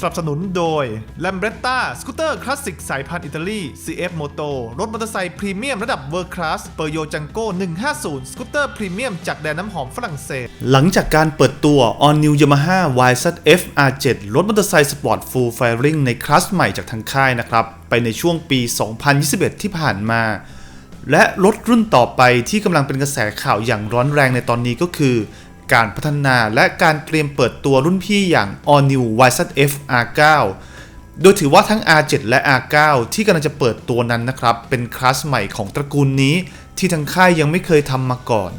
สนับสนุนโดย l a m b r e t t a สกูตเตอร์คลาสสิกสายพันธุ์อิตาลี CF Moto รถมอเตอร์ไซค์พรีเมียมระดับเวอร์คลาสเปอร์โยจังโก้150 สกูตเตอร์พรีเมียมจากแดนน้ำหอมฝรั่งเศส หลังจากการเปิดตัว All New Yamaha YZF R7 รถมอเตอร์ไซค์สปอร์ต Full Fairing ในคลาสใหม่จากทางค่ายนะครับ ไปในช่วงปี 2021 ที่ผ่านมา และรถรุ่นต่อไปที่กำลังเป็นกระแสข่าวอย่างร้อนแรงในตอนนี้ก็คือ การพัฒนาและการเตรียมเปิดตัวรุ่นพี่อย่าง All New YZF R9 โดยถือว่าทั้ง R7 และ R9 ที่กำลังจะเปิดตัวนั้นนะครับ เป็นคลาสใหม่ของตระกูลนี้ ที่ทางค่ายยังไม่เคยทำมาก่อน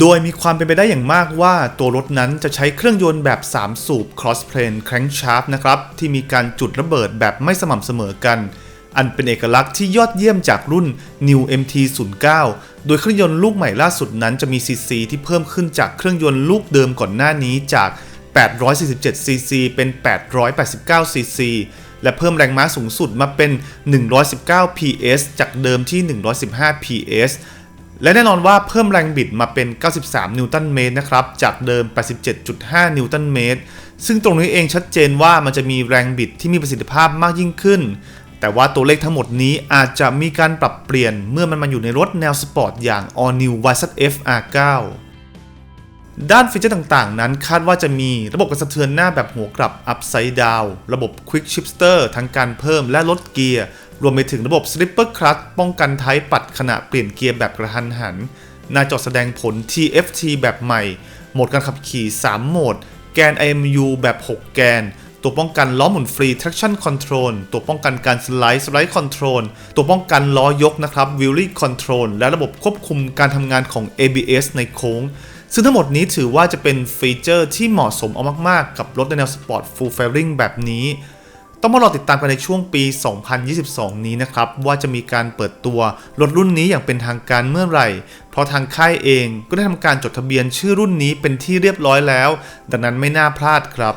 โดยมีความเป็นไปได้อย่างมากว่าตัวรถนั้นจะใช้เครื่องยนต์แบบ 3 สูบ cross plane crankshaft นะครับ ที่มีการจุดระเบิดแบบไม่สม่ำเสมอกัน อันเป็นเอกลักษณ์ที่ยอดเยี่ยมจากรุ่น New MT09 โดยเครื่องยนต์ลูกใหม่ล่าสุดนั้นจะมีซีซีที่เพิ่มขึ้นจากเครื่องยนต์ลูกเดิมก่อนหน้านี้จาก 847 ซีซีเป็น 889 ซีซี และเพิ่มแรงม้าสูงสุดมาเป็น 119 PS จากเดิมที่ 115 PS และแน่นอนว่าเพิ่มแรงบิดมาเป็น 93 นิวตันเมตรนะครับ จากเดิม 87.5 นิวตันเมตร ซึ่งตรงนี้เองชัดเจนว่ามันจะมีแรงบิดที่มีประสิทธิภาพมากยิ่งขึ้น แต่ว่าตัวเลขทั้งหมดนี้อาจจะมีการปรับเปลี่ยนเมื่อมันมาอยู่ในรถแนวสปอร์ตอย่าง All New YZF R9 ด้านฟีเจอร์ต่างๆ นั้นคาดว่าจะมีระบบกระสะเทือนหน้าแบบหัวกลับ Upside Down ระบบ Quick Shifter ทั้งการเพิ่มและลดเกียร์ รวมไปถึงระบบ Slipper Clutch ป้องกันท้ายปัดขณะเปลี่ยนเกียร์แบบกระทันหัน หน้าจอแสดงผล TFT แบบใหม่ โหมดการขับขี่ 3 โหมด แกน IMU แบบ 6 แกน ตัวป้องกันล้อหมุนฟรี traction control ตัวป้องกันการสไลด์ slide control ตัวป้องกันล้อยกนะครับ wheelie control และระบบควบคุมการทำงานของ ABS ในโค้ง ซึ่งทั้งหมดนี้ถือว่าจะเป็นฟีเจอร์ที่เหมาะสมเอามากๆ กับรถในแนวสปอร์ต full fairing แบบนี้ ต้องมารอติดตามกันในช่วงปี 2022 นี้นะครับ ว่าจะมีการเปิดตัวรถรุ่นนี้อย่างเป็นทางการเมื่อไหร่ เพราะทางค่ายเองก็ได้ทำการจดทะเบียนชื่อรุ่นนี้เป็นที่เรียบร้อยแล้ว ดังนั้นไม่น่าพลาดครับ